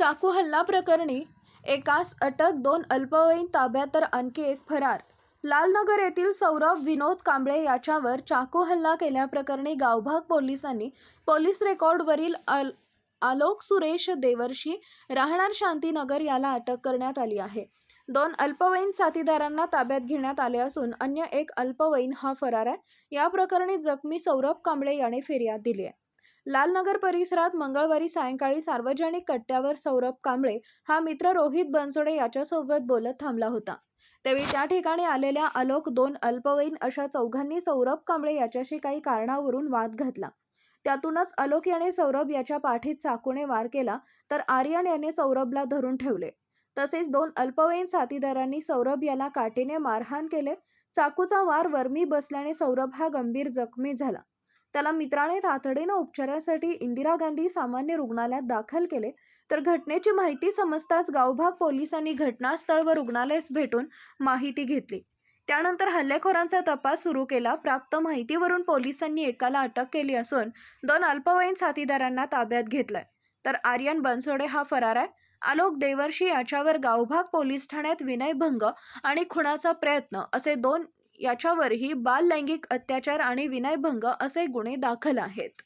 चाकू हल्ला प्रकरणी एकास अटक दोन अल्पवयीन ताब्यात तर आणखी एक फरार. लालनगर येथील सौरभ विनोद कांबळे याच्यावर चाकू हल्ला केल्याप्रकरणी गावभाग पोलिसांनी पोलीस रेकॉर्डवरील अल आलोक सुरेश देवर्षी राहणार शांतीनगर याला अटक करण्यात आली आहे. दोन अल्पवयीन साथीदारांना ताब्यात घेण्यात आले असून अन्य एक अल्पवयीन हा फरार आहे. या प्रकरणी जखमी सौरभ कांबळे याने फिर्याद दिली आहे. लालनगर परिसरात मंगळवारी सायंकाळी सार्वजनिक कट्ट्यावर सौरभ कांबळे हा मित्र रोहित बनसोडे याच्यासोबत बोलत थांबला होता. त्यावेळी त्या ठिकाणी आलेल्या आलोक दोन अल्पवयीन अशा चौघांनी सौरभ कांबळे याच्याशी काही कारणावरून वाद घातला. त्यातूनच आलोक याने सौरभ याच्या पाठीत चाकूने वार केला तर आर्यन याने सौरभला धरून ठेवले. तसेच दोन अल्पवयीन साथीदारांनी सौरभ याला काठीने मारहाण केले. चाकूचा वार वर्मी बसल्याने सौरभ हा गंभीर जखमी झाला. त्याला मित्राने तातडीनं उपचारासाठी इंदिरा गांधी सामान्य रुग्णालयात दाखल केले. तर घटनेची माहिती समजताच गावभाग पोलिसांनी घटनास्थळ व रुग्णालयास भेटून माहिती घेतली. त्यानंतर हल्लेखोरांचा तपास सुरू केला. प्राप्त माहितीवरून पोलिसांनी एकाला अटक केली असून दोन अल्पवयीन साथीदारांना ताब्यात घेतलंय. तर आर्यन बनसोडे हा फरार आहे. आलोक देवर्षी याच्यावर गावभाग पोलीस ठाण्यात विनयभंग आणि खुणाचा प्रयत्न असे दोन याच्यावरही बाल लैंगिक अत्याचार आणि विनयभंग असे गुन्हे दाखल आहेत.